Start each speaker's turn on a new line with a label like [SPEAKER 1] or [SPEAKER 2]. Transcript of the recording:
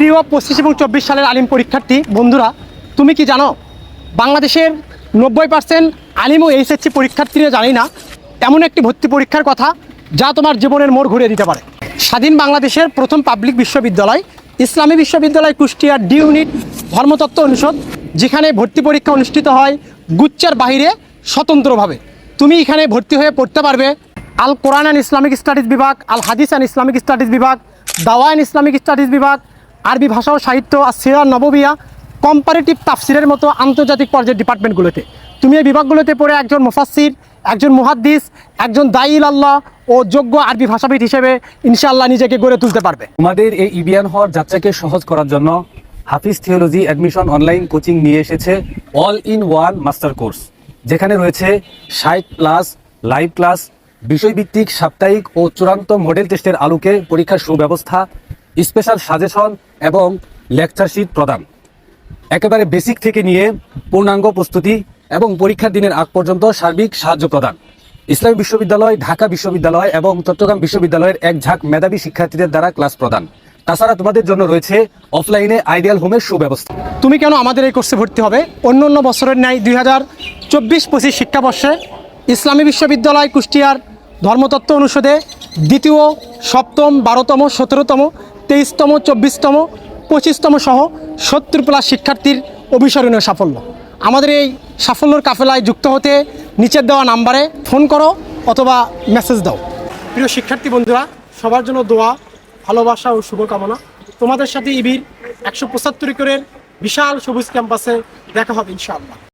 [SPEAKER 1] প্রিয় পঁচিশ এবং চব্বিশ সালের আলিম পরীক্ষার্থী, বন্ধুরা, তুমি কি জানো, বাংলাদেশের নব্বই পার্সেন্ট আলিম ও এইচএসসি পরীক্ষার্থীরা জানি না, এমন একটি ভর্তি পরীক্ষার কথা যা তোমার জীবনের মোড় ঘুরিয়ে দিতে পারে। স্বাধীন বাংলাদেশের প্রথম পাবলিক বিশ্ববিদ্যালয়, ইসলামী বিশ্ববিদ্যালয় কুষ্টিয়ার ডি ইউনিট ধর্মতত্ত্ব অনুষদ, যেখানে ভর্তি পরীক্ষা অনুষ্ঠিত হয় গুচ্ছের বাহিরে স্বতন্ত্রভাবে। তুমি এখানে ভর্তি হয়ে পড়তে পারবে আল কোরআন অ্যান্ড ইসলামিক স্টাডিজ বিভাগ আল হাদিস অ্যান্ড ইসলামিক স্টাডিজ বিভাগ, দাওয়া অ্যান্ড ইসলামিক স্টাডিজ বিভাগ আরবি ভাষা ও সাহিত্য আর সিরার নববিয়া কম্পারেটিভ তাফসিরের মতো আন্তর্জাতিক পর্যায়ের ডিপার্টমেন্টগুলোতে। তুমি এই বিভাগগুলোতে পড়ে একজন মুফাসির একজন মুহাদ্দিস, একজন দাইল আল্লাহ ও যোগ্য আরবি ভাষাবিদ হিসেবে ইনশাআল্লাহ নিজেকে গড়ে তুলতে পারবে।
[SPEAKER 2] তোমাদের এই ইবিয়ান হওয়ার যাত্রাকে সহজ করার জন্য হাফিজ থিওলজি অ্যাডমিশন অনলাইন কোচিং নিয়ে এসেছে all in one master course, যেখানে রয়েছে ষাট প্লাস লাইভ ক্লাস, বিষয়ভিত্তিক সাপ্তাহিক ও চূড়ান্ত মডেল টেস্টের আলোকে পরীক্ষার সুব্যবস্থা স্পেশাল সাজেশন এবং লেকচার শিট প্রদান। একেবারে বেসিক থেকে নিয়ে পূর্ণাঙ্গ প্রস্তুতি এবং পরীক্ষার দিনের আগ পর্যন্ত সার্বিক সাহায্য প্রদান। ইসলামী বিশ্ববিদ্যালয়, ঢাকা বিশ্ববিদ্যালয় এবং চট্টগ্রাম বিশ্ববিদ্যালয়ের এক ঝাঁক মেধাবী শিক্ষার্থীদের দ্বারা ক্লাস প্রদান। তাছাড়া তোমাদের জন্য রয়েছে অফলাইনে আইডিয়াল হোমের সুব্যবস্থা।
[SPEAKER 1] তুমি কেন আমাদের এই কোর্সে ভর্তি হবে? অন্য অন্য বছরের ন্যায় দুই হাজার চব্বিশ পঁচিশ শিক্ষাবর্ষে ইসলামী বিশ্ববিদ্যালয় কুষ্টিয়ার ধর্মতত্ত্ব অনুষদে দ্বিতীয়, সপ্তম, বারোতম, সতেরোতম তেইশতম, চব্বিশতম, পঁচিশতম সহ সত্তর প্লাস শিক্ষার্থীর অভিসরণীয় সাফল্য। আমাদের এই সাফল্যর কাফেলায় যুক্ত হতে নিচের দেওয়া নাম্বারে ফোন করো অথবা মেসেজ দাও। প্রিয় শিক্ষার্থী বন্ধুরা, সবার জন্য দোয়া, ভালোবাসা ও শুভকামনা। তোমাদের সাথে ইবির একশো পঁচাত্তর একরের বিশাল সবুজ ক্যাম্পাসে দেখা হবে ইনশাআল্লাহ।